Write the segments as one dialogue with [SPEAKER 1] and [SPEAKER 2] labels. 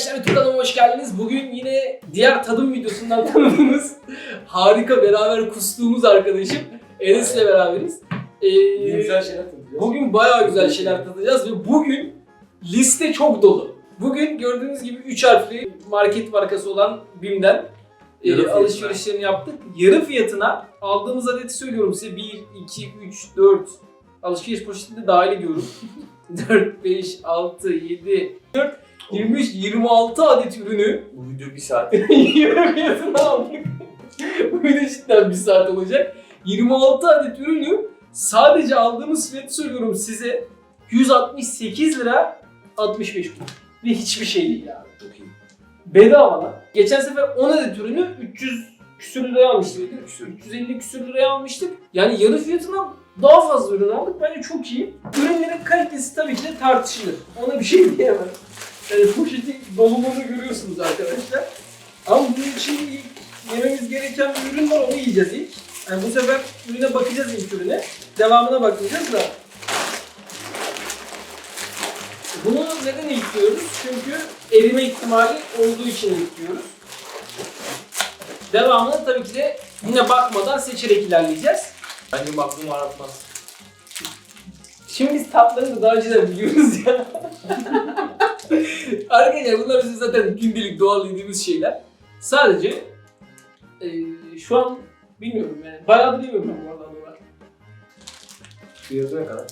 [SPEAKER 1] arkadaşlar YouTube kanalıma hoş geldiniz. Bugün yine diğer tadım videosundan tanıdığımız harika beraber kustuğumuz arkadaşım Enes'le beraberiz. Ee,
[SPEAKER 2] Güzel şeyler tadacağız.
[SPEAKER 1] bugün bayağı güzel şeyler tadacağız ve bugün liste çok dolu. Bugün gördüğünüz gibi 3 harfli market markası olan BİM'den e, alışverişlerini yaptık. Yarı fiyatına aldığımız adeti söylüyorum size 1, 2, 3, 4 alışveriş poşetinde dahil ediyorum. 4, 5, 6, 7, 4, 23, 26 adet ürünü
[SPEAKER 2] Bu video bir saat.
[SPEAKER 1] yarı fiyatına aldık. Bu video cidden bir saat olacak. 26 adet ürünü sadece aldığımız fiyatı söylüyorum size 168 lira 65 kuruş. Ve hiçbir şey değil yani.
[SPEAKER 2] Çok iyi.
[SPEAKER 1] Bedava lan. Geçen sefer 10 adet ürünü 300 küsür liraya almıştık. 350 küsür liraya almıştık. Yani yarı fiyatına daha fazla ürün aldık. Bence çok iyi. Ürünlerin kalitesi tabii ki de tartışılır. Ona bir şey diyemem. Yani poşetin dolumunu görüyorsunuz arkadaşlar. Ama bunun için ilk yememiz gereken bir ürün var onu yiyeceğiz ilk. Yani bu sefer ürüne bakacağız ilk ürüne. Devamına bakmayacağız da. Bunu neden ilk diyoruz? Çünkü erime ihtimali olduğu için ilk diyoruz. Devamını tabii ki de yine bakmadan seçerek ilerleyeceğiz.
[SPEAKER 2] Bence maklum aratmaz.
[SPEAKER 1] Şimdi biz tatlarını da daha önceden biliyoruz ya. Arkadaşlar bunlar bizim zaten gündelik doğal yediğimiz şeyler. Sadece eee, şu an bilmiyorum yani. Bayağıdır yemiyorum ben bu arada bunlar.
[SPEAKER 2] Fiyatı ne kadar?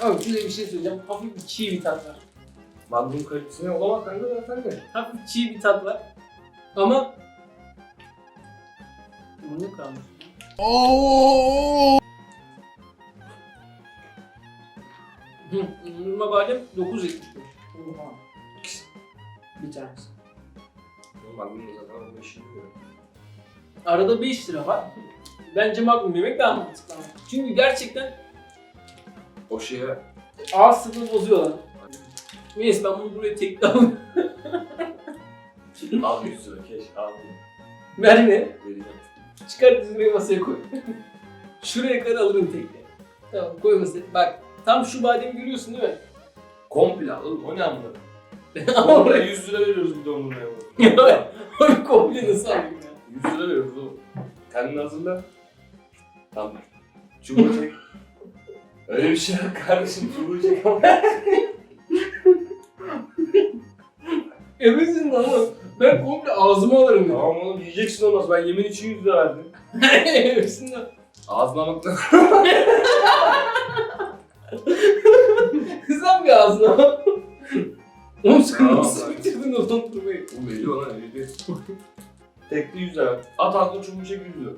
[SPEAKER 1] Ama size bir şey söyleyeceğim. Hafif bir çiğ bir tat var.
[SPEAKER 2] Magnum kalitesine olamaz kanka zaten de.
[SPEAKER 1] Hafif çiğ bir tat var. Ama... Bunu kalmış. Hı, Normal badem 9.75. Oha. Bir tanesi.
[SPEAKER 2] Magnum zaten 15 lira.
[SPEAKER 1] Arada 5 lira var. Bence Magnum yemek daha mantıklı. ama. Çünkü gerçekten
[SPEAKER 2] O şeye
[SPEAKER 1] ağız tadını bozuyorlar. Neyse ben bunu buraya tekli alayım.
[SPEAKER 2] al 100 lira keş al.
[SPEAKER 1] Ver ne?
[SPEAKER 2] Vereceğim.
[SPEAKER 1] Çıkar dizmeyi masaya koy. Şuraya kadar alırım tekli. Tamam koy masaya. Bak tam şu bademi görüyorsun değil mi?
[SPEAKER 2] Komple oğlum o ne amına?
[SPEAKER 1] Ama
[SPEAKER 2] Oraya
[SPEAKER 1] oraya
[SPEAKER 2] 100 lira veriyoruz bir dondurmaya bu.
[SPEAKER 1] Onu komple nasıl alayım ya?
[SPEAKER 2] 100 lira veriyoruz oğlum. Kendini hazırla. Tamam. Çubuğu çek. Öyle bir şey yok kardeşim çubuğu çek ama.
[SPEAKER 1] Eminsin ama ben komple ağzıma alırım. ya.
[SPEAKER 2] tamam oğlum yiyeceksin olmaz ben yemin için 100 lira verdim. Ağzına bak lan.
[SPEAKER 1] Sen bir ağzına. Oğlum sen
[SPEAKER 2] Tamam,
[SPEAKER 1] nasıl
[SPEAKER 2] bak.
[SPEAKER 1] bitirdin o dondurmayı?
[SPEAKER 2] Bu belli ona öyle Tekli 100 lira. At ağzına çubuğu çek 100 lira.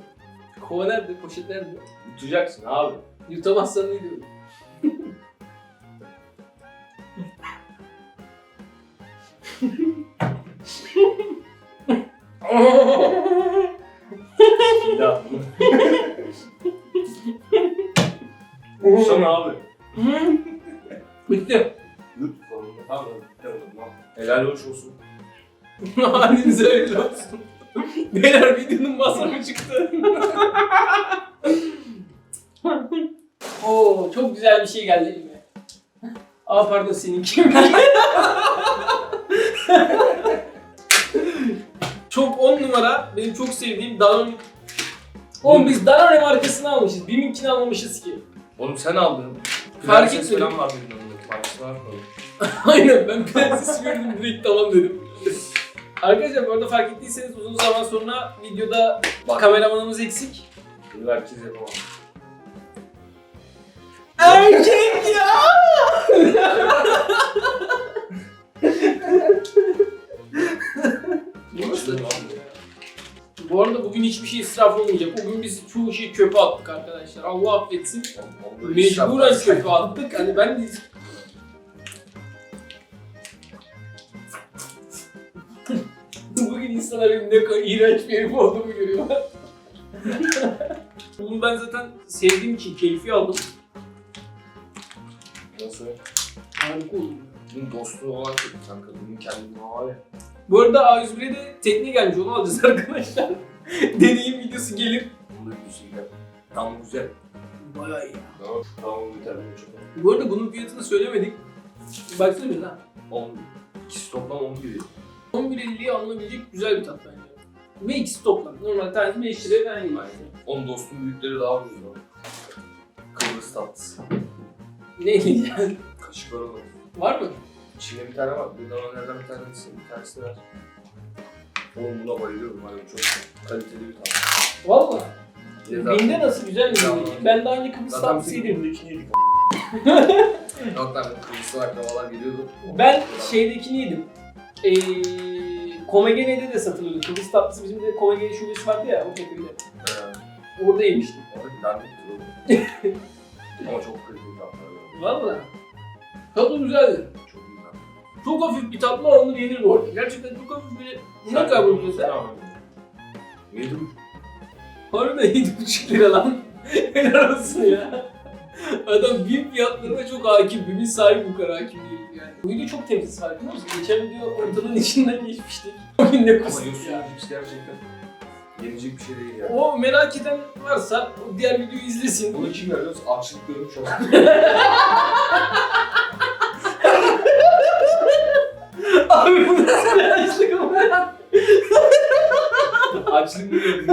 [SPEAKER 1] Kova nerede? Poşet nerede?
[SPEAKER 2] Yutacaksın abi.
[SPEAKER 1] Yutamazsan ne diyorum?
[SPEAKER 2] Ya. Vursana abi.
[SPEAKER 1] Bitti.
[SPEAKER 2] Yut sonunda. Tamam bitti oğlum. tamam. Helal hoş olsun.
[SPEAKER 1] Halinize hayırlı olsun. Beyler videonun masrafı çıktı. Oo çok güzel bir şey geldi elime. Aa pardon seninki çok on numara benim çok sevdiğim Danone. Oğlum biz Danone markasını almışız. Biminkini almamışız ki.
[SPEAKER 2] Oğlum sen aldın.
[SPEAKER 1] Fark etmedim.
[SPEAKER 2] falan var benim mı?
[SPEAKER 1] Aynen ben prenses gördüm direkt tamam dedim. Arkadaşlar bu arada fark ettiyseniz uzun zaman sonra videoda
[SPEAKER 2] Bak.
[SPEAKER 1] kameramanımız eksik.
[SPEAKER 2] Bunu herkes yapamaz.
[SPEAKER 1] Erkek ya! Bu arada bugün hiçbir şey israf olmayacak. Bugün biz çoğu şeyi çöpe attık arkadaşlar. Allah affetsin. Mecburen çöpe attık. Hani ben de insanlar benim ne kadar iğrenç bir herif olduğumu görüyorlar. Bunu ben zaten sevdiğim için keyfi aldım.
[SPEAKER 2] Nasıl?
[SPEAKER 1] Harika oldu.
[SPEAKER 2] Bunun dostluğu olan kötü kanka. Bunun kendini var ya.
[SPEAKER 1] Bu arada A101'e de tekniğe gelmiş onu alacağız arkadaşlar. Deneyim videosu gelir.
[SPEAKER 2] Yüzü gider. Tam güzel.
[SPEAKER 1] Bayağı iyi.
[SPEAKER 2] Tamam. Tamam biter bunu çok.
[SPEAKER 1] Bu arada bunun fiyatını söylemedik. Baksana bir lan.
[SPEAKER 2] 10 İkisi toplam 11
[SPEAKER 1] 11.50'ye alınabilecek güzel bir tat bence. Ve ikisi toplam. Normal tanesi 5 liraya falan.
[SPEAKER 2] Aynen. Onun dostum büyükleri daha ucuz lan. Kıbrıs tatlısı.
[SPEAKER 1] Ne yiyeceksin?
[SPEAKER 2] Kaşık var onun.
[SPEAKER 1] Var mı?
[SPEAKER 2] İçinde bir tane var. Bir dananerden bir tanesi, bir tanesi var. Oğlum buna bayılıyorum. Hani çok kaliteli bir tatlı.
[SPEAKER 1] Valla.
[SPEAKER 2] Bir
[SPEAKER 1] Binde nasıl güzel mi?
[SPEAKER 2] Güzel.
[SPEAKER 1] Ben daha önce Kıbrıs
[SPEAKER 2] Zaten
[SPEAKER 1] tatlısı
[SPEAKER 2] bizim
[SPEAKER 1] yedim.
[SPEAKER 2] bundakini yedik. Yok lan Kıbrıs'tan akrabalar geliyordu.
[SPEAKER 1] Ben şeydekini yedim. Ee, Komegene'de de satılıyordu. Kıbrıs tatlısı bizim de Komegene şubesi vardı ya o.
[SPEAKER 2] Ee,
[SPEAKER 1] Orada yemiştim.
[SPEAKER 2] orada. Ama çok kaliteli tatlılar.
[SPEAKER 1] Valla. Tadı güzeldi.
[SPEAKER 2] Çok tatlı.
[SPEAKER 1] Çok hafif bir tatlı alınır yenir bu arada. Gerçekten çok hafif bir... Ne kadar bu mesela?
[SPEAKER 2] Yedim.
[SPEAKER 1] Harbiden 7,5 lira lan. Helal olsun ya. Adam BİM fiyatlarına çok hakim. BİM'in sahibi bu kadar hakim değil yani. Video çok temiz farkında mısın? Geçen video ortalığın içinden geçmiştik. O gün ne
[SPEAKER 2] Ama
[SPEAKER 1] kustuk
[SPEAKER 2] yosun
[SPEAKER 1] ya.
[SPEAKER 2] cips gerçekten yenecek bir şey değil yani.
[SPEAKER 1] O merak eden varsa o diğer videoyu izlesin.
[SPEAKER 2] Bunu kim veriyor? Açlık görmüş olan.
[SPEAKER 1] Abi bu nasıl bir açlık ama?
[SPEAKER 2] Açlık mı gördün?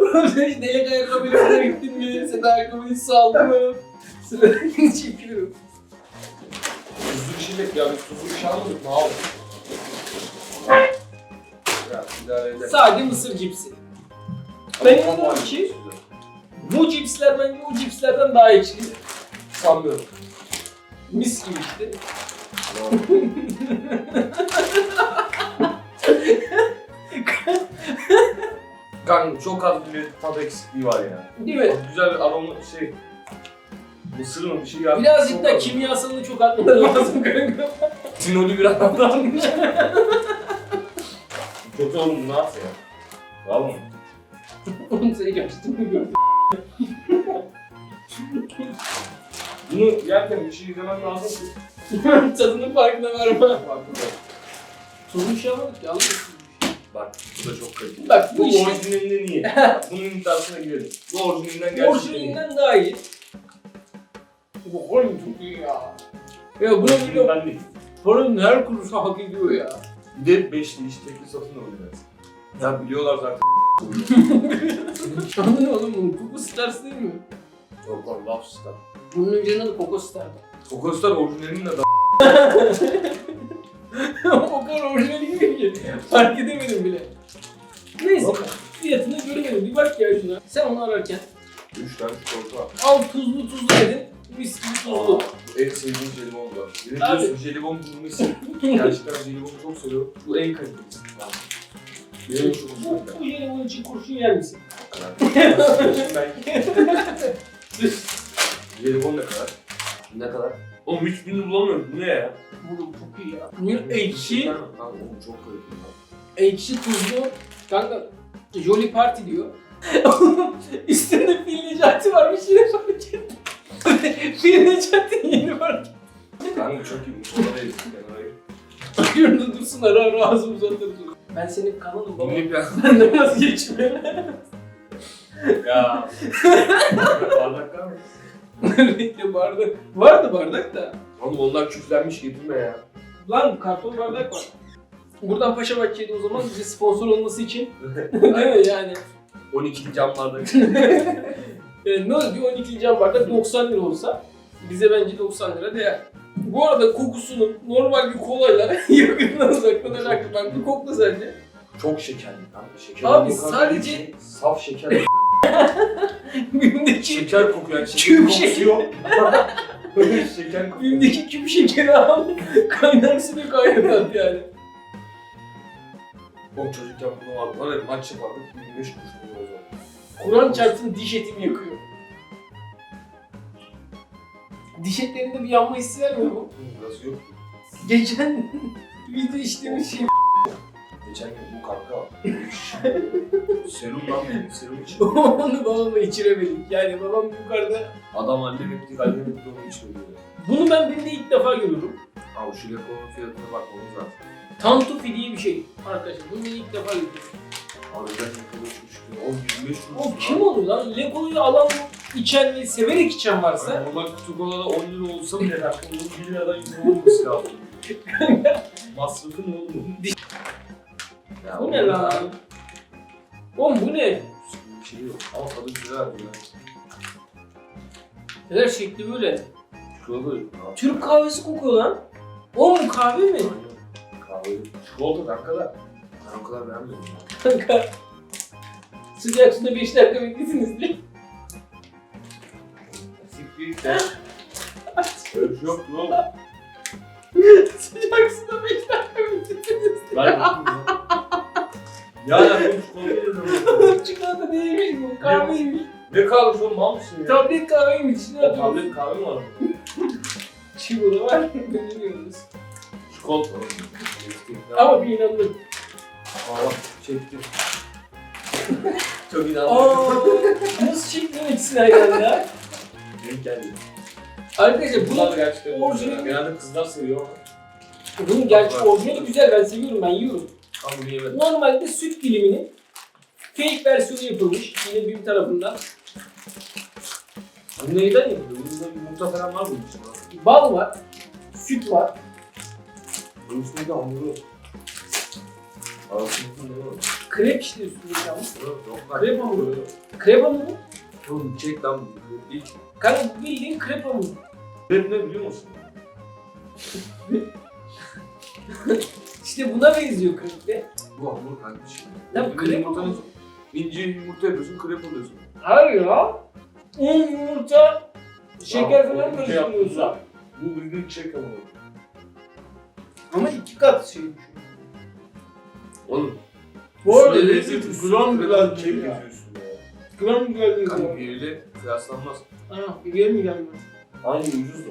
[SPEAKER 1] Oğlum sen hiç delek ayakkabıyla gittin mi? Sen de ayakkabıyı saldın mı? Sıradakini çekiyorum.
[SPEAKER 2] Tuzlu bir şey bekle ya. Biz tuzlu bir şey mı abi? İdare eder.
[SPEAKER 1] Sadece mısır cipsi.
[SPEAKER 2] Ama
[SPEAKER 1] Ben
[SPEAKER 2] tam
[SPEAKER 1] inanıyorum
[SPEAKER 2] aynı
[SPEAKER 1] ki-
[SPEAKER 2] tuzlu.
[SPEAKER 1] Bu cipsler bence o cipslerden daha ekşi.
[SPEAKER 2] Sanmıyorum.
[SPEAKER 1] Mis gibi işte.
[SPEAKER 2] Kanka çok az bir tat eksikliği var ya.
[SPEAKER 1] Değil mi?
[SPEAKER 2] Güzel bir aroma şey. Mısır mı bir şey yapmış.
[SPEAKER 1] Birazcık da kimyasalını çok atmaları lazım kanka.
[SPEAKER 2] Tinoli bir adamdan. Kötü oğlum bunu at ya. Valla.
[SPEAKER 1] Oğlum seni kaçtım gördüm.
[SPEAKER 2] Bunu yerken bir şey izlemem lazım ki.
[SPEAKER 1] Tadının farkına varma.
[SPEAKER 2] Farkında.
[SPEAKER 1] Bir şey almadık ya. şey.
[SPEAKER 2] Bak bu da çok kaliteli.
[SPEAKER 1] Bak bu
[SPEAKER 2] Bu
[SPEAKER 1] işte
[SPEAKER 2] orijinalinden iyi. Bak, Bunun iddiasına girelim. Bu orijinalinden gerçekten iyi.
[SPEAKER 1] orijinalinden daha iyi. Bu çok iyi ya. Ya bunu biliyorum.
[SPEAKER 2] Orijinalinden değil.
[SPEAKER 1] Paranın her kuruşu hak ediyor ya.
[SPEAKER 2] Bir de beşli iş tekli satın alıyor. Ya biliyorlar zaten.
[SPEAKER 1] Anladın mı oğlum bunu? Coco Stars değil mi?
[SPEAKER 2] Yok lan Love Star.
[SPEAKER 1] Bunun önce adı Coco Star'dı.
[SPEAKER 2] Kokostar orijinalinin de
[SPEAKER 1] o kadar orijinal değil ki. Fark edemedim bile. Neyse.
[SPEAKER 2] Bak.
[SPEAKER 1] Fiyatını göremedim. Bir bak ya şuna. Sen onu ararken
[SPEAKER 2] 3 tane çikolata var.
[SPEAKER 1] al tuzlu tuzlu dedin. Mis gibi tuzlu.
[SPEAKER 2] Bu en sevdiğim jelibon var. Benim
[SPEAKER 1] Abi.
[SPEAKER 2] biliyorsun jelibon bulması. Gerçekten jelibonu çok seviyorum. Bu en kalitelisi. Benim çok hoşuma
[SPEAKER 1] Bu, bu jelibon için kurşun yer misin?
[SPEAKER 2] Ben- Jelibon ne kadar? Ne kadar? Oğlum 3000'i bulamıyorum. Bu ne ya?
[SPEAKER 1] Bu çok iyi ya. Bir ekşi,
[SPEAKER 2] Lan Oğlum çok kaliteli lan.
[SPEAKER 1] ekşi tuzlu. Kanka Jolly Party diyor. Üstünde fil necati varmış yine fark ettim. Fil necati yeni fark
[SPEAKER 2] Kanka çok iyi. Mustafa değil. Yani
[SPEAKER 1] Yurda dursun ara ara ağzımı uzatırız. Ben senin kanalım baba.
[SPEAKER 2] Dinleyip ya.
[SPEAKER 1] Ben de nasıl geçmiyor?
[SPEAKER 2] Ya. Bardak var mı?
[SPEAKER 1] Renkli bardak. Vardı bardak da.
[SPEAKER 2] Oğlum onlar küflenmiş getirme ya.
[SPEAKER 1] Lan karton bardak var. Buradan Paşa Bahçe'de o zaman bize sponsor olması için değil mi yani?
[SPEAKER 2] 12 cam bardak.
[SPEAKER 1] E, bir 12 cam bardak 90 lira olsa bize bence 90 lira değer. Bu arada kokusunun normal bir kolayla yakından uzaktan alakalı. Ben bir kokla sence.
[SPEAKER 2] Çok şekerli kanka. Şeker
[SPEAKER 1] Abi sadece-
[SPEAKER 2] ki, Saf şeker.
[SPEAKER 1] Bim'deki,
[SPEAKER 2] şeker kokuyor yani. Şeker
[SPEAKER 1] Küp
[SPEAKER 2] kokusu
[SPEAKER 1] şeker.
[SPEAKER 2] yok. şeker kokuyor.
[SPEAKER 1] Bim'deki küp şekeri al. Kaynar suyu kaynat yani.
[SPEAKER 2] Oğlum çocukken bunu vardı. Var ya maç yapardık. 25 kuruş o zaman.
[SPEAKER 1] Kur'an çarpsın diş etimi yakıyor. Diş etlerinde bir yanma hissi vermiyor mu?
[SPEAKER 2] Nasıl yok?
[SPEAKER 1] Geçen video işlemiş şey.
[SPEAKER 2] Geçen gün bu kanka. serum lan benim. Serum için.
[SPEAKER 1] Onu babamla içiremedik. Yani babam yukarıda.
[SPEAKER 2] Adam halde bitti. Halde bitti onu içiyor.
[SPEAKER 1] Bunu ben Bim'de ilk defa görüyorum.
[SPEAKER 2] Abi şu lekonun fiyatına bakmamız lazım.
[SPEAKER 1] Tantufi diye bir şey arkadaşlar. Bunu ilk defa görüyorum.
[SPEAKER 2] Abi ben. Oğlum 25 kuruş.
[SPEAKER 1] O kim olur lan? Leko'yu alan, içen ve severek içen varsa
[SPEAKER 2] Normal kutu kolada 10 lira olsa bile kanka bunun 1 liradan 100 lira olması lazım. Masrafı ne oğlum? Ya
[SPEAKER 1] Bu ne lan? Oğlum bu ne?
[SPEAKER 2] Bir şey yok. Ama tadı güzel ya.
[SPEAKER 1] Neler şekli böyle.
[SPEAKER 2] Çikolata yok.
[SPEAKER 1] Türk kahvesi kokuyor lan. Oğlum bu kahve mi?
[SPEAKER 2] Kahve. Çikolata kanka da. Ben o kadar beğenmedim.
[SPEAKER 1] Kanka. Sıcak suda 5 dakika beklediniz diye.
[SPEAKER 2] Siktir de. Öyle bir şey yok mu oğlum?
[SPEAKER 1] Sıcak suda 5 dakika beklediniz
[SPEAKER 2] Ben ya. Ya benim çikolata.
[SPEAKER 1] Çikolata değilmiş bu kahveymiş.
[SPEAKER 2] Ne kahvesi oğlum mal mısın ya?
[SPEAKER 1] Tablet kahveymiş. Ne yapıyorsun?
[SPEAKER 2] tablet kahve mi var?
[SPEAKER 1] Çikolata var. Dönüyoruz.
[SPEAKER 2] Çikolata.
[SPEAKER 1] Ama bir inandım.
[SPEAKER 2] Aa çektim. Çok.
[SPEAKER 1] Aaa nasıl çekmiyor ikisini aynı anda?
[SPEAKER 2] Denk geldi.
[SPEAKER 1] Arkadaşlar
[SPEAKER 2] Bunlar da
[SPEAKER 1] bunu,
[SPEAKER 2] gerçekten
[SPEAKER 1] orijinal-
[SPEAKER 2] Genelde kızlar seviyor ama.
[SPEAKER 1] bunun gerçek orijinali güzel ben seviyorum ben yiyorum.
[SPEAKER 2] Tam bunu yemedim.
[SPEAKER 1] Normalde süt diliminin fake versiyonu yapılmış yine bir tarafından.
[SPEAKER 2] Bu neyden yapılıyor? Bunda yumurta falan var mı içinde?
[SPEAKER 1] Bal var, süt var.
[SPEAKER 2] Bunun üstünde de hamuru.
[SPEAKER 1] Krep işte üstünde
[SPEAKER 2] lan.
[SPEAKER 1] Krep hamuru. Krep hamuru.
[SPEAKER 2] Oğlum çek lan bu. Değil.
[SPEAKER 1] Kanka bu bildiğin krep hamuru.
[SPEAKER 2] Ben ne biliyor musun?
[SPEAKER 1] İşte buna benziyor krep de.
[SPEAKER 2] Bu hamur kardeşim.
[SPEAKER 1] Ya
[SPEAKER 2] Bir
[SPEAKER 1] krep hamuru.
[SPEAKER 2] İnce yumurta yapıyorsun, krep alıyorsun.
[SPEAKER 1] Hayır ya. Un, yumurta, şeker falan
[SPEAKER 2] şey
[SPEAKER 1] karıştırıyorsun.
[SPEAKER 2] Bu bildiğin çek hamuru.
[SPEAKER 1] Ama iki kat şey düşün.
[SPEAKER 2] Oğlum.
[SPEAKER 1] Bu arada
[SPEAKER 2] üstüne
[SPEAKER 1] lezzet
[SPEAKER 2] lezzet,
[SPEAKER 1] gram
[SPEAKER 2] üstüne
[SPEAKER 1] güzel
[SPEAKER 2] kek
[SPEAKER 1] değil ya.
[SPEAKER 2] yazıyorsun ya.
[SPEAKER 1] Gram güzel değil ya.
[SPEAKER 2] biriyle kıyaslanmaz.
[SPEAKER 1] Ha, yemeyeceğim ben.
[SPEAKER 2] Aynı ucuz da.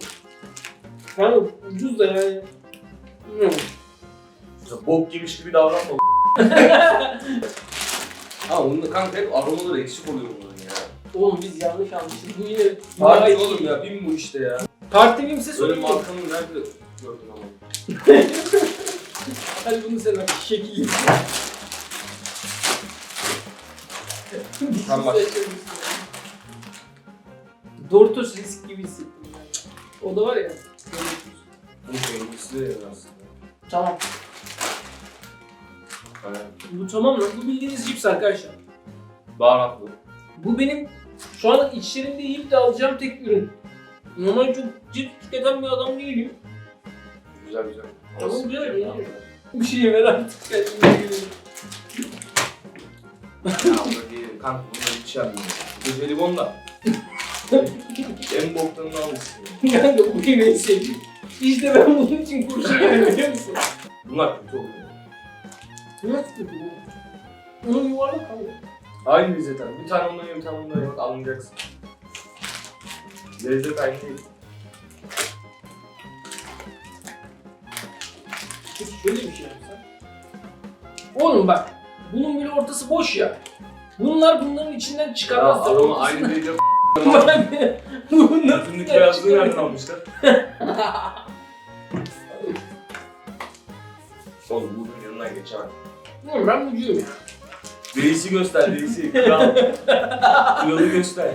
[SPEAKER 1] Kanka ucuz da yani. Bilmiyorum.
[SPEAKER 2] Mesela bok yemiş gibi davranma. Ha onun da kanka hep aromaları eksik oluyor bunların ya.
[SPEAKER 1] Oğlum biz yanlış anlaştık. Bu yine
[SPEAKER 2] Parti oğlum ya bin bu işte ya.
[SPEAKER 1] Parti bimse
[SPEAKER 2] Böyle
[SPEAKER 1] sorun yok.
[SPEAKER 2] markanın nerede gördün ama.
[SPEAKER 1] Hadi bunu sen bak şekilli.
[SPEAKER 2] Tamam, bak.
[SPEAKER 1] Doritos risk gibi hissettim yani. O da var ya.
[SPEAKER 2] Bu sevgisi de aslında.
[SPEAKER 1] Tamam.
[SPEAKER 2] Aynen.
[SPEAKER 1] Bu tamam lan. Bu bildiğiniz cips arkadaşlar.
[SPEAKER 2] Baharatlı.
[SPEAKER 1] Bu benim şu an içlerinde yiyip de alacağım tek ürün. Normal çok cips tüketen bir adam değilim.
[SPEAKER 2] Güzel güzel.
[SPEAKER 1] Tamam,
[SPEAKER 2] Nasıl
[SPEAKER 1] güzel,
[SPEAKER 2] yapalım?
[SPEAKER 1] Bir şey yemeden artık kendime
[SPEAKER 2] değil. Kanka bunları yapmıyorum. Bu jelibon da. en boktanını almışsın.
[SPEAKER 1] Kanka bu benim en sevdiğim. İşte ben bunun için kurşun yedim biliyor musun?
[SPEAKER 2] Bunlar kötü oluyor.
[SPEAKER 1] Nasıl kötü bu? Onun yuvarlak kanka.
[SPEAKER 2] Aynı lezzet abi. Bir tane ondan ye, bir tane ondan ye. Anlayacaksın. Lezzet aynı değil.
[SPEAKER 1] Şöyle bir şey yapsak. Oğlum bak. Bunun böyle ortası boş ya. Bunlar bunların içinden
[SPEAKER 2] Ya
[SPEAKER 1] çıkarmaz.
[SPEAKER 2] aroma aynı değil. ya.
[SPEAKER 1] Bunlar
[SPEAKER 2] Bütünlük beyazlığı nereden almışlar? Oğlum bunun yanından geçemem.
[SPEAKER 1] Oğlum ben bucuyum ya.
[SPEAKER 2] Reisi göster reisi. Kral. Kralı göster.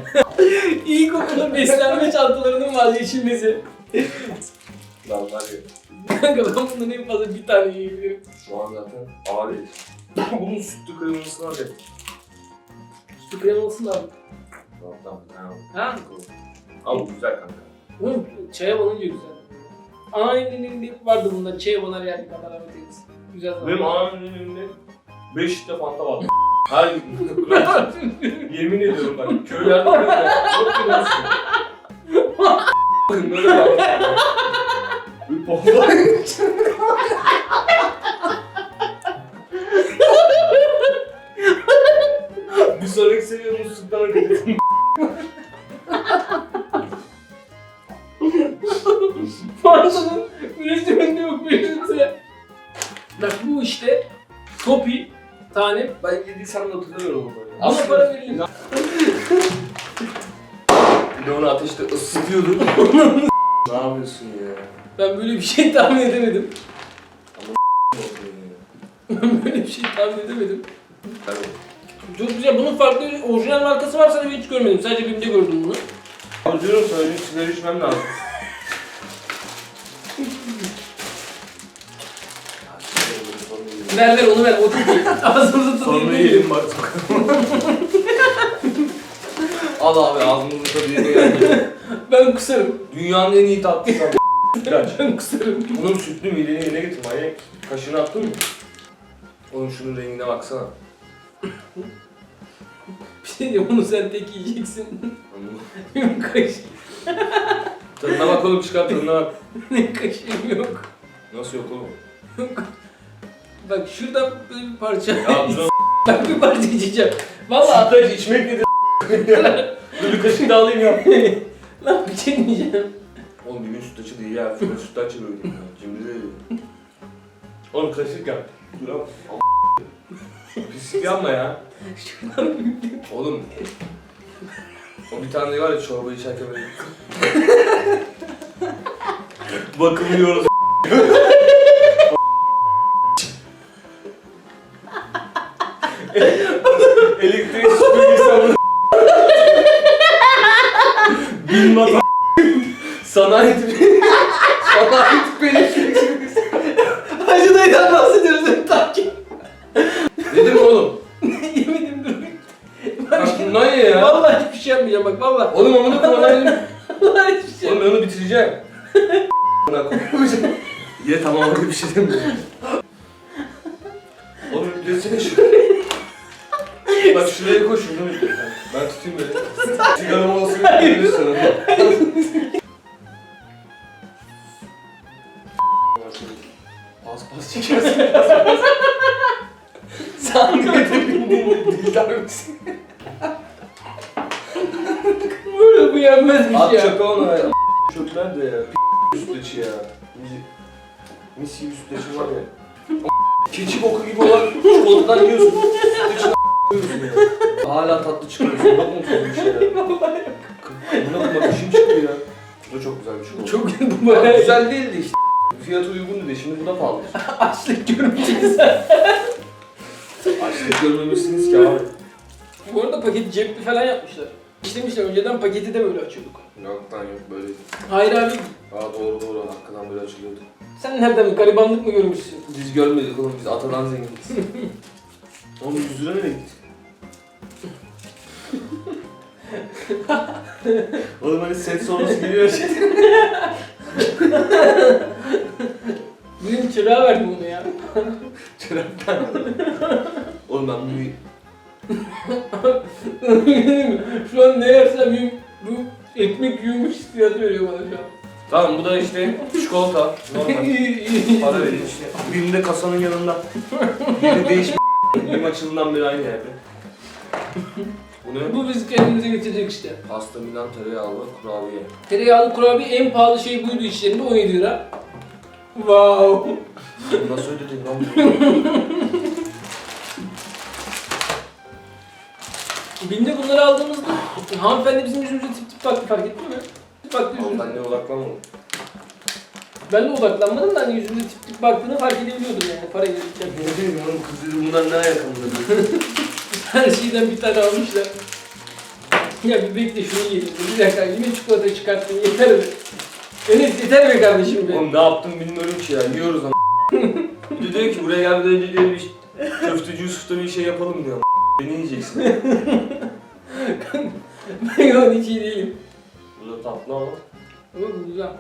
[SPEAKER 1] İyi kokulu beslenme çantalarının vazgeçilmesi.
[SPEAKER 2] Var ya.
[SPEAKER 1] Kanka ben bundan en fazla bir tane yiyebilirim.
[SPEAKER 2] Şu an zaten ağır. Bunun sütlü kremasını alacak.
[SPEAKER 1] Sütü kremalısın abi.
[SPEAKER 2] Tamam tamam. tamam.
[SPEAKER 1] Ha?
[SPEAKER 2] Ama bu güzel kanka.
[SPEAKER 1] Oğlum çaya banınca güzel. Aynen hep vardı bunda çaya banar yerdik Allah rahmet eylesin. Güzel zaman.
[SPEAKER 2] Benim annemin önünde 5 litre fanta var. Her gün. Yemin ediyorum bak. Köylerde böyle yok biliyorsun. Bakın böyle var. Pompa. Bir sonraki seviye musluktan akıtıyor.
[SPEAKER 1] Fantanın üretiminde yok birisi. Bak bu işte Topi tane
[SPEAKER 2] Ben yediysem de
[SPEAKER 1] tahmin edemedim. Ben böyle bir şey tahmin edemedim.
[SPEAKER 2] Tabii.
[SPEAKER 1] Çok güzel. Bunun farklı orijinal markası varsa da ben hiç görmedim. Sadece BİM'de gördüm bunu.
[SPEAKER 2] Abi diyorum söyleyeyim sigara içmem lazım.
[SPEAKER 1] Ver ver onu ver. O. Ağzımızı
[SPEAKER 2] Sonra
[SPEAKER 1] tadayım.
[SPEAKER 2] yiyelim bak. Al abi ağzımızın tadı yerine geldi.
[SPEAKER 1] Ben kusarım.
[SPEAKER 2] Dünyanın en iyi tatlısı. Kaç.
[SPEAKER 1] Ben kusarım.
[SPEAKER 2] Bunun sütlü mideni yerine getir manyak. Kaşını attın mı? Oğlum şunun rengine baksana.
[SPEAKER 1] Bir şey diyeyim onu sen tek yiyeceksin. Benim kaşığım,
[SPEAKER 2] Tadına bak oğlum çıkar tadına bak.
[SPEAKER 1] benim kaşığım yok.
[SPEAKER 2] Nasıl yok oğlum?
[SPEAKER 1] Bak şurada böyle bir parça.
[SPEAKER 2] Ya dur
[SPEAKER 1] Bak bir parça içeceğim. Valla
[SPEAKER 2] Sütlaç içmek nedir? Dur bir kaşık daha alayım ya.
[SPEAKER 1] lan bir şey diyeceğim.
[SPEAKER 2] Oğlum bir gün sütlaçı değil ya. Şurada sütlaç yiyordum ya. Cimri de. Oğlum kaşık yap. Dur ama. Pislik yapma ya.
[SPEAKER 1] Şuradan bir
[SPEAKER 2] Oğlum. O bir tane var ya çorba içerken böyle. Bakımlıyoruz. Elektrik süpürgesi ama. Bilmem. Sanayi tipi. Sanayi tipi elektrik.
[SPEAKER 1] Hacı dayıdan bahsediyoruz hep takip.
[SPEAKER 2] Dedim oğlum.
[SPEAKER 1] Yemedim dur.
[SPEAKER 2] Bak
[SPEAKER 1] Bak
[SPEAKER 2] bundan ye ya.
[SPEAKER 1] Vallahi hiçbir şey yapmayacağım bak vallahi.
[SPEAKER 2] Oğlum amına koyayım.
[SPEAKER 1] Vallahi hiçbir şey
[SPEAKER 2] Oğlum ben onu bitireceğim. Amına koyayım. Ye tamam öyle bir şey demiyorum. Oğlum desene şu. Bak şuraya koy şunu Ben tutayım böyle. Sigara molası verir sana. Pas çekersin. Sahneye de bindiğinde dildar mısın?
[SPEAKER 1] Böyle bu yenmezmiş
[SPEAKER 2] At
[SPEAKER 1] ya.
[SPEAKER 2] çöpe onu ya. Çöp nerede ya? P- ya. Mis- gibi sütlaçı var ya. Keçi boku gibi olan çikolatadan yiyorsun. Ya. Hala tatlı çıkarıyorsun. Bak mı bir şey ya. Buna bakma dişim çıkıyor ya. Bu da çok güzel bir çikolata.
[SPEAKER 1] Çok bu
[SPEAKER 2] güzel değildi işte. Fiyatı uygundu diye şimdi bu da pahalı.
[SPEAKER 1] açlık görmeyeceğiz.
[SPEAKER 2] Açlık görmemişsiniz ki abi.
[SPEAKER 1] Bu arada paketi cepli falan yapmışlar. İşlemişler önceden paketi de böyle açıyorduk.
[SPEAKER 2] Yok lan yok böyle.
[SPEAKER 1] Hayır abi
[SPEAKER 2] Aa doğru doğru hakikaten böyle açılıyordu.
[SPEAKER 1] sen nereden garibanlık mı görmüşsün?
[SPEAKER 2] Biz görmedik oğlum biz atadan zenginiz. Oğlum 100 lira nereye gitti? oğlum hani set sonrası geliyor şey.
[SPEAKER 1] Çırağa verdim onu ya.
[SPEAKER 2] Çoraptan. oğlum ben bunu
[SPEAKER 1] şu an ne yersem yiyeyim, bu ekmek yiyormuş hissiyatı veriyor bana şu an.
[SPEAKER 2] Tamam bu da işte çikolata. Normal. Para verin işte. Birinde kasanın yanında. Biri değişmiş. Benim açımdan beri aynı yerde. Bu ne?
[SPEAKER 1] Bu biz kendimize getirecek işte.
[SPEAKER 2] Pasta Milan tereyağlı kurabiye.
[SPEAKER 1] Tereyağlı kurabiye en pahalı şey buydu içlerinde 17 lira. Wow.
[SPEAKER 2] Nasıl ödedin lan bunu?
[SPEAKER 1] Binde bunları aldığımızda hanımefendi bizim yüzümüze tip tip baktı fark ettin mi? Tip baktı yüzümüze.
[SPEAKER 2] ben de odaklanmadım.
[SPEAKER 1] Ben de odaklanmadım da hani yüzümde tip tip baktığını fark edebiliyordum yani para gelirken.
[SPEAKER 2] Ne bileyim oğlum kız dedi bunlar ne ayakkabıları?
[SPEAKER 1] Her şeyden bir tane almışlar. Ya bir bekle şunu yiyelim. Bir dakika yine çikolata çıkarttın yeter mi? Enes yeter mi kardeşim be?
[SPEAKER 2] Oğlum ne yaptım bilmiyorum ki ya. Yiyoruz ama. bir de diyor ki buraya gelmeden önce diyor bir köfteci Yusuf'ta bir şey yapalım diyor. Beni yiyeceksin.
[SPEAKER 1] Ben onun hiç iyi değilim.
[SPEAKER 2] Bu da tatlı ama.
[SPEAKER 1] Bu güzel.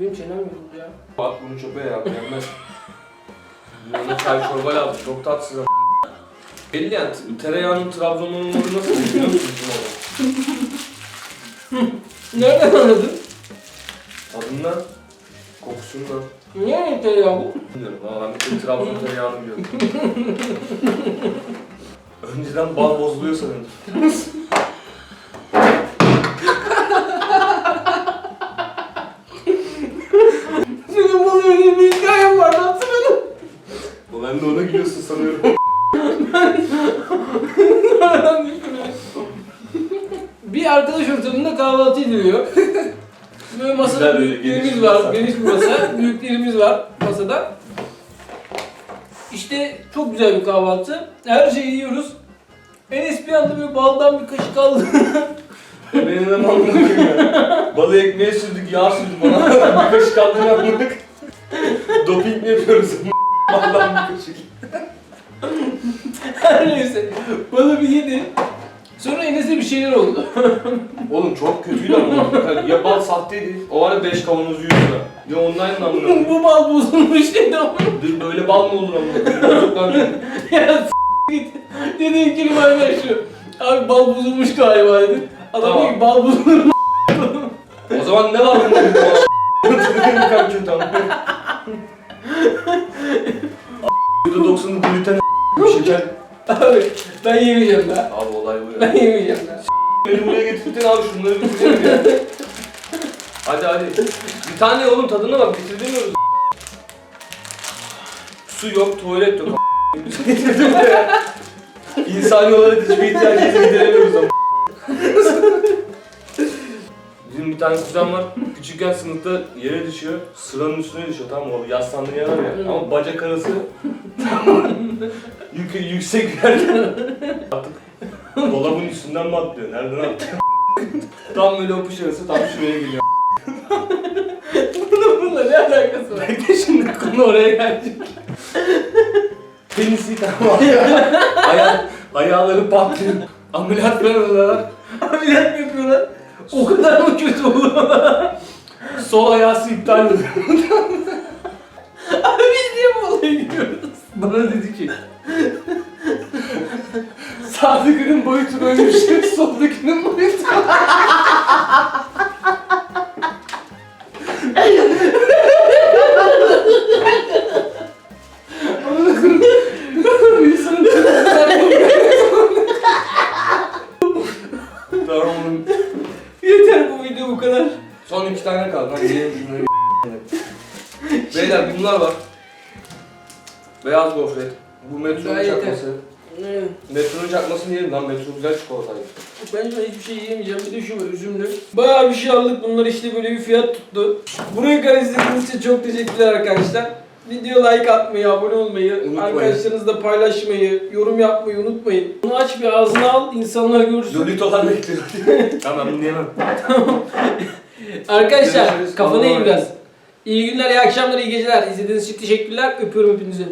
[SPEAKER 1] Benim çenem yoruldu ya.
[SPEAKER 2] Bak bunu çöpe ya. Yenmez. Bunu çay çorba lazım. Çok tatsız ama. Belli yani tereyağının Trabzon'un nasıl biliyor musun?
[SPEAKER 1] Nereden anladın?
[SPEAKER 2] Tadından, kokusundan.
[SPEAKER 1] Niye tereyağı bu?
[SPEAKER 2] Bilmiyorum ama ben tek Trabzon tereyağını biliyorum. Önceden bal bozuluyor sanırım.
[SPEAKER 1] Senin bana öyle bir hikayem vardı hatırladın.
[SPEAKER 2] Bu ben de ona gülüyorsun sanıyorum.
[SPEAKER 1] bir arkadaş ortamında kahvaltı ediliyor. Masada
[SPEAKER 2] bir
[SPEAKER 1] var, geniş bir masa, büyüklerimiz var masada. İşte çok güzel bir kahvaltı. Her şeyi yiyoruz. Enes bir anda böyle baldan bir kaşık aldı.
[SPEAKER 2] De mamla koyayım ya. Balı ekmeğe sürdük, yağ sürdük bana. bir kaşık aldığını anladık. Doping mi yapıyoruz? Baldan bir kaşık.
[SPEAKER 1] Her neyse. Bana bir yedi. Sonra Enes'e bir şeyler oldu.
[SPEAKER 2] Oğlum çok kötüydü ama. ya bal sahteydi. O ara 5 kavanoz 100 lira. Ya online lan bunu.
[SPEAKER 1] Bu bal bozulmuş dedi ama.
[SPEAKER 2] Böyle bal mı olur ama?
[SPEAKER 1] Ya s- git. Dedi ki bana ver şu. Abi bal bozulmuş galiba dedi. Adam
[SPEAKER 2] Tamam.
[SPEAKER 1] dedi ki bal bozulur mu?
[SPEAKER 2] O zaman ne var bunda bir bal? Ne kadar kötü ama. %90'ı gluten şeker.
[SPEAKER 1] Abi ben yemeyeceğim ben.
[SPEAKER 2] Abi olay.
[SPEAKER 1] Ben yemeyeceğim ben.
[SPEAKER 2] Beni buraya getirdin abi şunları bitirelim ya. Hadi hadi. Bir tane oğlum tadına bak bitiremiyoruz. Su yok, tuvalet yok. Getirdim buraya. İnsani olarak hiçbir ihtiyacımızı gideremiyoruz ama. Bizim bir tane kuzen var. Küçükken sınıfta yere düşüyor. Sıranın üstüne düşüyor tamam mı? O yaslandığın yer var ya. Ama bacak arası Yük, yüksek bir yerden artık dolabın üstünden mi atlıyor? Nereden atlıyor? tam böyle o arası tam şuraya geliyor.
[SPEAKER 1] Bunun bununla ne alakası var?
[SPEAKER 2] Bekle şimdi konu oraya gelecek. Penisi tamam. Aya ayağları patlıyor. Ameliyat oluyorlar.
[SPEAKER 1] Ameliyat mı yapıyorlar? O kadar mı kötü olur?
[SPEAKER 2] Sol ayağı iptal oluyor.
[SPEAKER 1] Abi biz niye bu olaya gidiyoruz?
[SPEAKER 2] Bana dedi ki Sağdakinin boyutu ölmüş, soldakinin boyutu. Bir insanın çok Tamam oğlum.
[SPEAKER 1] Yeter bu video bu kadar.
[SPEAKER 2] Son iki tane kaldı. Hadi yiyelim şunları. Beyler bunlar var. Beyaz gofret. Bu metronun
[SPEAKER 1] Gayet
[SPEAKER 2] çakması. Metronun çakmasını yiyelim lan. Metro güzel çikolataydı.
[SPEAKER 1] Ben şu an hiçbir şey yiyemeyeceğim. Bir de şu üzümlü. Bayağı bir şey aldık. Bunlar işte böyle bir fiyat tuttu. Buraya kadar izlediğiniz için çok teşekkürler arkadaşlar. Video like atmayı, abone olmayı,
[SPEAKER 2] Unutmayın.
[SPEAKER 1] arkadaşlarınızla paylaşmayı, yorum yapmayı unutmayın. Bunu aç bir ağzına al, insanlar görsün.
[SPEAKER 2] Lolitolar bekliyor. tamam bunu yemem.
[SPEAKER 1] Arkadaşlar
[SPEAKER 2] Görüşürüz.
[SPEAKER 1] kafanı iyi biraz. İyi günler, iyi akşamlar, iyi geceler. İzlediğiniz için teşekkürler. Öpüyorum hepinizi.